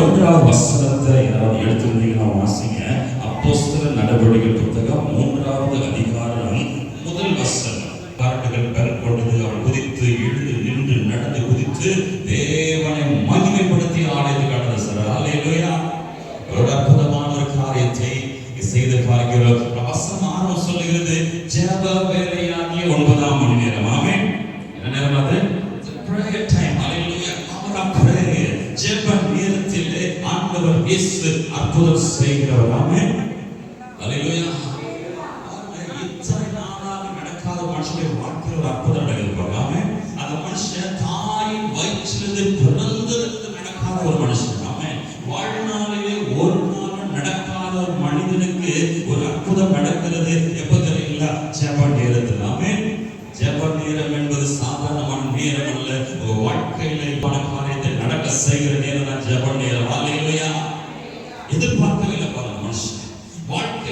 ஒன்றாவது வசனத்தை ஏதாவது எடுத்திருந்தீங்கன்னா வாசிங்க. அப்போஸ்தல நடவடிக்கை புத்தகம் மூன்றாவது அதிகாரம் முதல் வசனம். பாட்டுகள் பெற கொண்டது அவள் குதித்து எழுந்து நின்று நடந்து குதித்து தேவனை மகிமைப்படுத்தி ஆலயத்தை கடந்த சார். அல்லேலூயா ஒரு அற்புதமான ஒரு காரியத்தை செய்து பார்க்கிறோம். அற்புதம் செய்கிறவராமே நாளாக நடக்காத மனுஷனுடைய வாழ்க்கையில் ஒரு அற்புதம் அந்த மனுஷன் தாயின் வயிற்றிலிருந்து பிறந்திருந்து நடக்காத ஒரு மனுஷன். ஆமென். வாழ்நாளிலே ஒரு நடக்காத ஒரு மனிதனுக்கு ஒரு அற்புதம் நடக்கிறது. எப்ப தெரியுங்களா? ஜெப நேரத்தில். ஆமென். ஜெப நேரம் என்பது சாதாரணமான நேரம் அல்ல.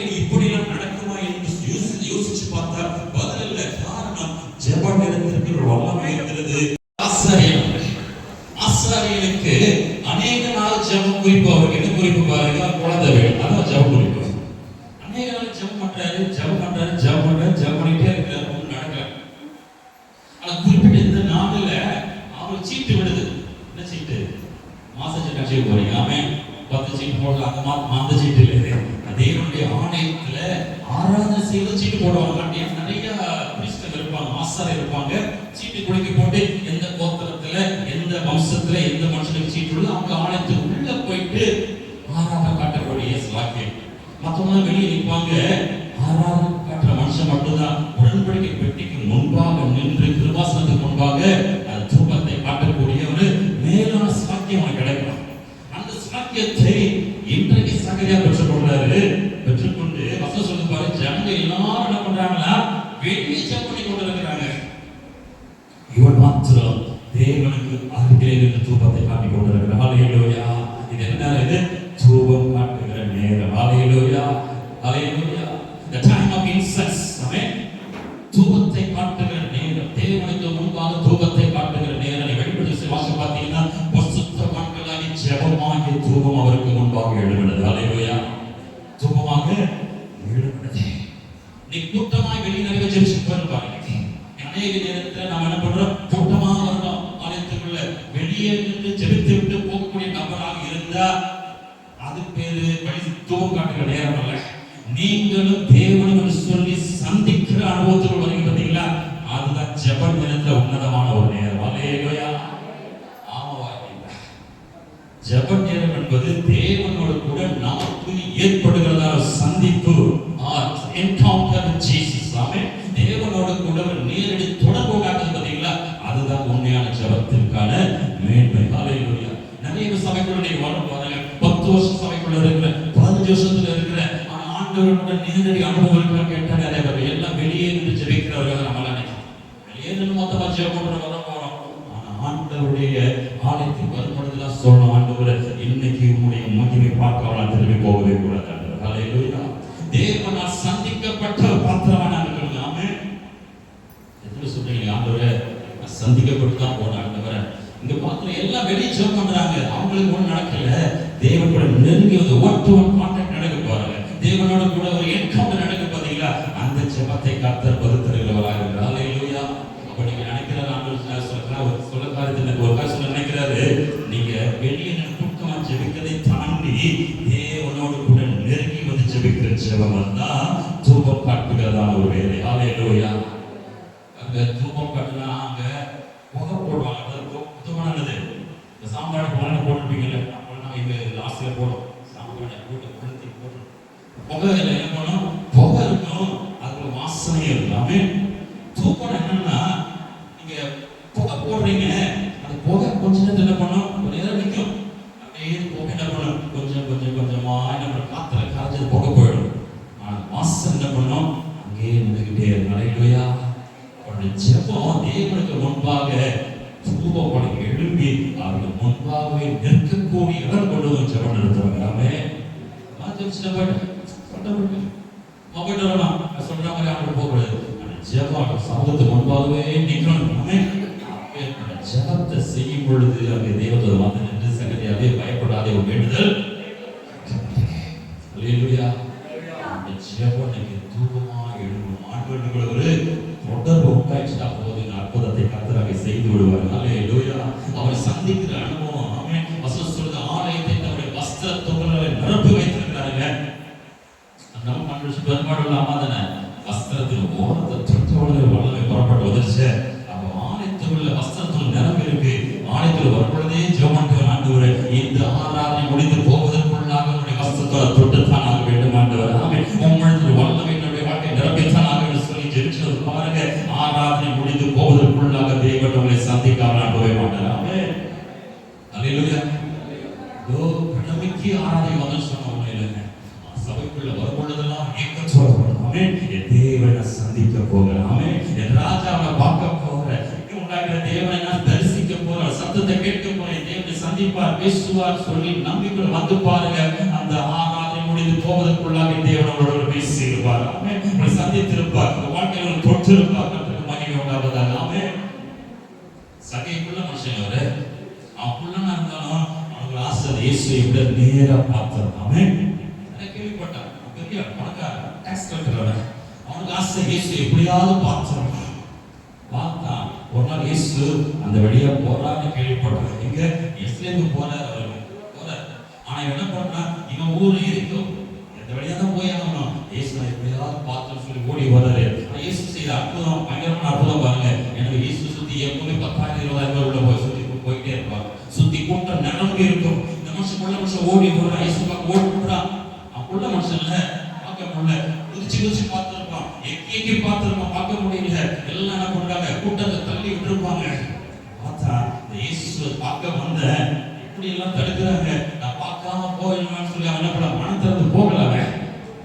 வாழ்க்கையில் இப்படி நடக்குமா என்று யோசி- யோசிச்சு பார்த்தா பதில் இல்லை. காரணம் ஜெப நேரத்திற்கு ஒரு வல்லமை இருக்கிறது. ஆசாரியன். ஆசாரியனுக்கு அநேக நாள் ஜபம் குறிப்பு அவருக்கு என்ன குறிப்பு பாருங்க? குழந்தை வேணும் அதான் ஜபம் குறிப்பு. அநேக நாள் ஜபம் பண்றாரு ஜபம் பண்றாரு ஜபம் பண்றாரு ஜபம் பண்ணிட்டே இருக்கிறாரு. ஒன்றும் நடக்கல. ஆனா குறிப்பிட்ட இந்த நாளில் அவருக்கு சீட்டு விடுது. என்ன சீட்டு? மாச சீட்டு அடிச்சு போறீங்க. ஆமே பத்து சீட்டு போடலாம். அந்த மா- அந்த சீட்டு இல்லை தேவனுடைய ஆணையத்துல ஆராதனை செய்து சீட்டு போடுவாங்க. அப்படியே நிறைய பிரிஸ்டர் இருப்பாங்க ஆசாரியர் இருப்பாங்க. சீட்டு குடிக்க போட்டு எந்த கோத்திரத்துல எந்த வம்சத்துல எந்த மனுஷனுக்கு சீட்டு உள்ள அவங்க ஆணையத்துக்கு உள்ள போயிட்டு ஆராதனை காட்டக்கூடிய வாக்கியம் மற்றவங்க வெளியே நிற்பாங்க. ஆராதனை காட்டுற மனுஷன் மட்டும்தான் உடன்படிக்கை பெட்டி முன்பாக நின்று கிருபாசனத்துக்கு முன்பாக அது தூபத்தை காட்டக்கூடிய ஒரு மேலான சாக்கியம் அவனுக்கு கிடைக்கும் அந்த சாக்கியத்தை இன்றைக்கு சகரியா பெற்றுக்கொண்டாரு பெற்றுக்கொண்டு வசனம் சொல்லி பாரு ஜனங்க எல்லாரும் என்ன பண்றாங்களா வெளியே ஜெபம் பண்ணி கொண்டு இருக்கிறாங்க இவன் மாத்திரம் தேவனுக்கு அருகிலே நின்று தூபத்தை காட்டிக் கொண்டிருக்கிறார் ஹalleluya இது என்ன இது தூபம் காட்டுகிற நேரம் ஹalleluya ஹalleluya the time of incense. ஆமென் தூபத்தை காட்டுகிற நேரம் தேவனுக்கு தூவம் நேரம் அல்ல நீங்களும் தேவனும் சொல்லி சந்திக்கிற அனுபவத்தில் வரீங்க பார்த்தீங்களா? அதுதான் ஜெப நேரத்துல உன்னதமான ஒரு நேரம். அல்லையா ஆமாவா இல்லையா? நேரம் என்பது தேவனோடு கூட நமக்கு ஏற்படுகிறதா? சந்திப்பு. என்கவுண்டர் ஜீசஸ் ஆமே தேவனோடு கூட நேரடி தொடர்பு உண்டாக்குது பார்த்தீங்களா? அதுதான் உண்மையான ஜபத்திற்கான மேன்மை. அலையிலுயா நிறைய சபைக்குள்ள நீங்க வரும் பாருங்க பத்து வருஷம் சபைக்குள்ள இருக்கிற பதினஞ்சு வருஷத்துல ஆண்டவரோட நேரடி அனுபவம் இருக்கிற கேட்டா எல்லாம் வெளியே இருந்து ஜெபிக்கிறவர்கள் நம்ம வெளியே இருந்து மொத்தமா ஜெபம் பண்ற போறோம். ஆண்டவருடைய ஆலயத்துக்கு வரும்பொழுதெல்லாம் சொல்லணும் ஆண்டவர் இன்னைக்கு உங்களுடைய மகிமை பார்க்க திரும்பி போகவே கூடாது. ஆண்டவர் தேவனால் சந்திக்கப்பட்ட பாத்திரமான இருக்கணும். ஆமென். எத்தனை சொல்றீங்க? ஆண்டவரே நான் சந்திக்கப்பட்டு தான் போனேன் ஆண்டவரே. இங்க பாத்திரம் எல்லாம் வெளியே ஜெபம் பண்றாங்க. அவங்களுக்கு ஒன்றும் நடக்கல. தேவன் கூட நெருங்கி வந்து ஒன் டு ஒன் தேவனோட கூட ஒரு என்கவுண்டர் நடக்கும் பார்த்தீங்களா அந்த ஜெபத்தை கர்த்தர் பருத்தருகிறவராக இருக்கிறார். ஹalleluya. அப்போ நீங்கள் நினைக்கிற ஆண்டவர் சொல்கிறேன் ஒரு சொல்ல காரியத்தை ஒரு காசு நினைக்கிறாரு. நீங்கள் வெளியே நின்று ஜெபிக்கதை தாண்டி தேவனோடு கூட நெருங்கி வந்து ஜெபிக்கிற ஜெபம் தான் தூபம் காட்டுகிறதான ஒரு வேலை. ஹalleluya. அங்கே தூபம் காட்டுனா அங்கே புகை போடுவாங்க. அது ரொம்ப முக்கியமானது இந்த சாம்பாடு புகை போட்டுருப்பீங்கல்ல அப்போ நம்ம இங்க லாஸ்ட்ல போடும் சாம்பார் போட்டு கொளுத்தி போட்டு புகையில என்ன பண்ணும் புகை இருக்கும் அதுல வாசனையும் எல்லாமே. தூக்கம் என்னன்னா நீங்க புகை போடுறீங்க அந்த புகை கொஞ்ச நேரத்தில் என்ன பண்ணும்? கொஞ்ச நேரம் நிற்கும். அப்படியே புகை என்ன பண்ணும்? கொஞ்சம் கொஞ்சம் கொஞ்சமா என்ன காத்துல கரைஞ்சது புகை போயிடும். ஆனால் வாசனை என்ன பண்ணும்? அங்கேயே நின்றுகிட்டே நடையிலையா அவருடைய ஜெபம் தேவனுக்கு முன்பாக தூபப்படி எழும்பி அவர்கள் முன்பாகவே நிற்கக்கூடிய இடம் கொண்டு வந்து ஜெபம் நடத்துவாங்க. அவன் ஜெபிச்சுட்டு போயிட்டு. மொபைல் நான் சொல்ற மாதிரி அவங்க போகக்கூடாது. ஜெபம் சமூகத்துக்கு முன்பாகவே நிற்கணும் ஆமே செய்யும் பொழுது அங்கே தேவதை வந்து நின்று சங்கதியாவே பயப்பட வேண்டுதல். ஜெபம் இன்னைக்கு தூக்கமா எழும்பும். ஆண்டவர்கள் ஒரு தொடர்பு உண்டாயிடுச்சுட்டா போதும் அற்புதத்தை கத்தராக செய்து விடுவார். சொல்லி பாருங்க ஆராதனை முடிந்து போவதற்குள்ளாக தேவன் உங்களை சந்திக்காமல் ஆண்டவே மாட்டார் ஆமே கடமைக்கு ஆராதனை வந்து சொன்ன இல்லைங்க. சபைக்குள்ள வரும்பொழுதெல்லாம் ஏக்கத்தோட வரலாமே என் தேவனை சந்திக்க போகிறாமே என் ராஜாவை பார்க்க போகிற உண்டாகிற தேவனை நான் தரிசிக்க போறேன். சத்தத்தை கேட்க போறேன். தேவனை சந்திப்பார் பேசுவார் சொல்லி நம்பிக்கை வந்து பாருங்க. அந்த போவதற்குள்ளாக தேவன் அவரோட பேசி இருப்பார் உங்களை சந்தித்திருப்பார். வாழ்க்கையில் தொற்றிருப்பார். ஒரு மகிமை உண்டாவதாக. ஆமே சகைக்குள்ள மனுஷன் அவரு அவன் இருந்தாலும் அவனுக்கு ஆசை அது இயேசுவை விட நேரா பார்த்தோம் கேள்விப்பட்டான். பெரிய பணக்காரன். டாக்ஸ் கட்டுறவன் அவனுக்கு ஆசை இயேசு எப்படியாவது பார்த்தோம் பார்த்தான் ஒரு நாள் இயேசு அந்த வழியா போறான்னு கேள்விப்பட்டான். எங்க? எஸ்லேந்து போறாரு அவர். போறாரு ஆனா என்ன பண்றான்? இவன் ஊர் இருக்கும் இந்த வழியா தான் போய் ஆகணும் இயேசு நான் எப்படியாவது பார்த்தோம்னு சொல்லி ஓடி வர்றாரு. ஆனா இயேசு செய்த அற்புதம் பயங்கரமான அற்புதம் பாருங்க. எனக்கு இயேசு சுத்தி எப்பவுமே பத்தாயிரம் இருபதாயிரம் பேர் உள்ள போய் சுத்தி போயிட்டே இருப்பான் சுத்தி கூட்டம் நிரம்பி இருக்கும். இந்த மனுஷன் உள்ள மனுஷன் ஓடி போறான். இயேசு பார்க்க ஓடி போறான். அவன் உள்ள மனுஷன் இல்ல. பார்க்க முடியல. குதிச்சு குதிச்சு பார்த்துருப்பான். எக்கி எக்கி பார்த்திருப்பான். பார்க்க முடியல. எல்லாம் என்ன பண்றாங்க? கூட்டத்தை தள்ளி விட்டுருப்பாங்க. பார்த்தா இந்த இயேசுவை பார்க்க வந்த இப்படி எல்லாம் தடுக்கிறாங்க. நான் பார்க்காம போயிடலாம்னு சொல்லி அவன் என்ன பண்ண மனம் திறந்து போகல அவன்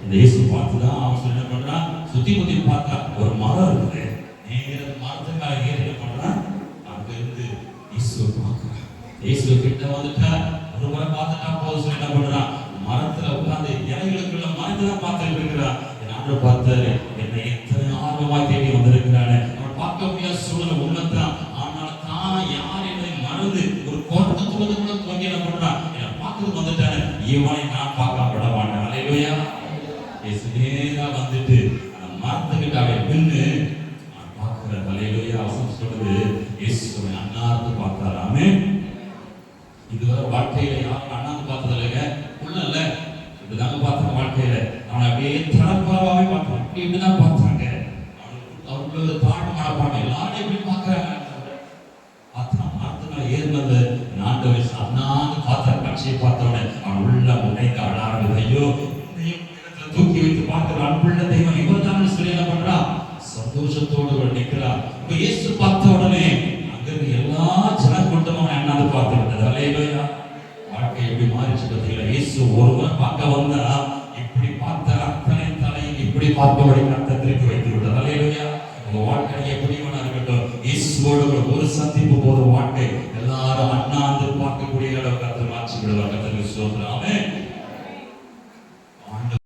இந்த இயேசு பார்த்துதான் அவன் சொல்லி என்ன பண்றான்? சுத்தி முத்தி பார்த்தா ஒரு மரம் இருக்குது. நேர மரத்து மேல ஏறி என்ன பண்றான்? அங்க இருந்து இயேசுவை பார்க்கிறான். இயேசு கிட்ட வந்துட்டா ஒரு முறை பார்த்துட்டா போதும் சொல்லி என்ன பண்றான்? மரத்துல உட்கார்ந்து இலைகளுக்குள்ள மரத்துல பார்த்துட்டு இருக்கிறான். என் ஆண்டு பார்த்தாரு என்னை எத்தனை ஆர்வமா தேடி வந்திருக்கிறானே அவன் பார்க்க முடியாத சூழ்நிலை என்னை வந்துட்டானே. இவனை நான் பார்க்க விட மாட்டேன். அலையிலையா. இயேசு நேரா வந்துட்டு அந்த மரத்துக்கிட்ட பின்னு நான் பார்க்கிற அலையிலையா. அவசரம் சொல்லுது. இயேசுவை அண்ணாந்து பார்த்தாராமே இதுவரை வாழ்க்கையில யாரும் அண்ணாந்து பார்த்தது இல்லைங்க. உள்ள இல்ல. இப்படிதாங்க பார்த்தாங்க வாழ்க்கையில. அவனை அப்படியே தரப்பரவாவே பார்த்தான் இப்படிதான் பார்த்தாங்க. அவனுக்கு அவங்களுக்கு தாழ்வு மனப்பாடம் எல்லாரும் எப்படி பார்க்கறாங்க பார்த்தா மரத்துனால ஏறினது நாட்டவர் அண்ணாந்து பார்த்த காட்சியை பார்த்தவனே அவன் உள்ள உடைக்க அழ ஆரம்பிது ஐயோ தூக்கி வைத்து பார்க்கிற அன்புள்ள தெய்வம் இவர் தான் சொல்லி என்ன பண்றா? சந்தோஷத்தோடு அவர் நிற்கிறார். இப்ப இயேசு பார்த்த உடனே அங்கிருந்து எல்லா ஜன கூட்டமும் அவன் அண்ணாந்து பார்த்து விட்டது. அலையிலையா வாழ்க்கை எப்படி மாறிச்சு பார்த்தீங்களா இயேசு ஒருவன் பார்க்க வந்தா இப்படி பார்த்த அத்தனை தலை இப்படி பார்த்தபடி கத்த திருப்பி வைத்து விட்டது அலையிலையா உங்க வாழ்க்கை எப்படி வேணா இருக்கட்டும். இயேசுவோடு ஒரு சந்திப்பு போதும் வாழ்க்கை.